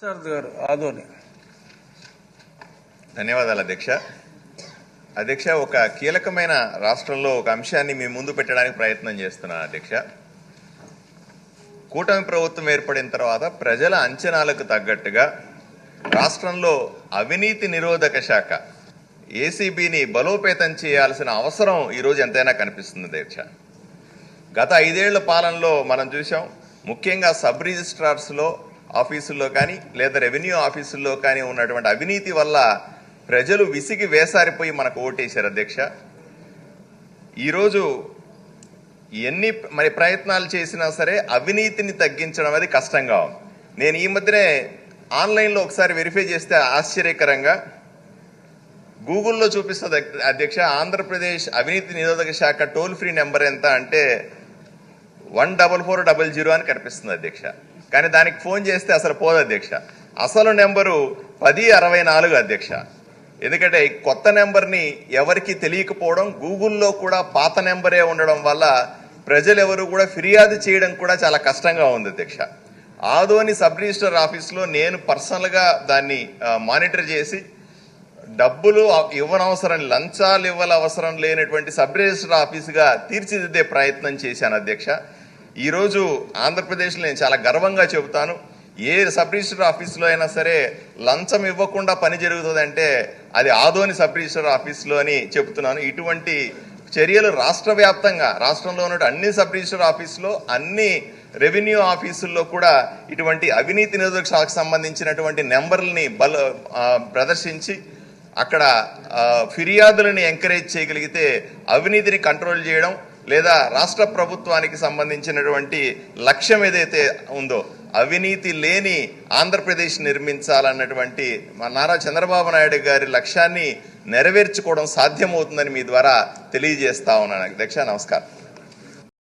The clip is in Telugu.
సార్ గారు ఆదోని. ధన్యవాదాలు అధ్యక్ష. అధ్యక్ష ఒక కీలకమైన రాష్ట్రంలో ఒక అంశాన్ని మీ ముందు పెట్టడానికి ప్రయత్నం చేస్తున్నాను అధ్యక్ష. కూటమి ప్రభుత్వం ఏర్పడిన తర్వాత ప్రజల అంచనాలకు తగ్గట్టుగా రాష్ట్రంలో అవినీతి నిరోధక శాఖ ఏసీబీని బలోపేతం చేయాల్సిన అవసరం ఈరోజు ఎంతైనా కనిపిస్తుంది అధ్యక్ష. గత ఐదేళ్ళ పాలనలో మనం చూసాం ముఖ్యంగా సబ్ రిజిస్ట్రార్స్లో ఆఫీసుల్లో కానీ లేదా రెవెన్యూ ఆఫీసుల్లో కానీ ఉన్నటువంటి అవినీతి వల్ల ప్రజలు విసిగి వేసారిపోయి మనకు ఓటేశారు అధ్యక్ష. ఈరోజు ఎన్ని మరి ప్రయత్నాలు చేసినా సరే అవినీతిని తగ్గించడం అది కష్టంగా ఉంది. నేను ఈ మధ్యనే ఆన్లైన్లో ఒకసారి వెరిఫై చేస్తే ఆశ్చర్యకరంగా గూగుల్లో చూపిస్తుంది అధ్యక్ష ఆంధ్రప్రదేశ్ అవినీతి నిరోధక శాఖ టోల్ ఫ్రీ నెంబర్ ఎంత అంటే one double four double zero అని కనిపిస్తుంది అధ్యక్ష. కానీ దానికి ఫోన్ చేస్తే అసలు పోదు అధ్యక్ష. అసలు నెంబరు పది అరవై నాలుగు అధ్యక్ష. ఎందుకంటే కొత్త నెంబర్ని ఎవరికి తెలియకపోవడం గూగుల్లో కూడా పాత నెంబరే ఉండడం వల్ల ప్రజలు ఎవరు కూడా ఫిర్యాదు చేయడం కూడా చాలా కష్టంగా ఉంది అధ్యక్ష. ఆదోని సబ్ రిజిస్టర్ ఆఫీస్లో నేను పర్సనల్గా దాన్ని మానిటర్ చేసి డబ్బులు ఇవ్వనవసరం లంచాలు ఇవ్వాల అవసరం లేనటువంటి సబ్ రిజిస్టర్ ఆఫీసుగా తీర్చిదిద్దే ప్రయత్నం చేశాను అధ్యక్ష. ఈరోజు ఆంధ్రప్రదేశ్లో నేను చాలా గర్వంగా చెబుతాను. ఏ సబ్ రిజిస్టర్ ఆఫీసులో అయినా సరే లంచం ఇవ్వకుండా పని జరుగుతుందంటే అది ఆదోని సబ్ రిజిస్టర్ ఆఫీస్లో అని చెబుతున్నాను. ఇటువంటి చర్యలు రాష్ట్ర వ్యాప్తంగా రాష్ట్రంలో ఉన్న అన్ని సబ్ రిజిస్టర్ ఆఫీసులో అన్ని రెవెన్యూ ఆఫీసుల్లో కూడా ఇటువంటి అవినీతి నిరోధక శాఖకు సంబంధించినటువంటి నెంబర్లని బల ప్రదర్శించి అక్కడ ఫిర్యాదులను ఎంకరేజ్ చేయగలిగితే అవినీతిని కంట్రోల్ చేయడం లేదా రాష్ట్ర ప్రభుత్వానికి సంబంధించినటువంటి లక్ష్యం ఏదైతే ఉందో అవినీతి లేని ఆంధ్రప్రదేశ్ నిర్మించాలన్నటువంటి మా నారా చంద్రబాబు నాయుడు గారి లక్ష్యాన్ని నెరవేర్చుకోవడం సాధ్యమవుతుందని మీ ద్వారా తెలియజేస్తా ఉన్నాను. అధ్యక్ష నమస్కారం.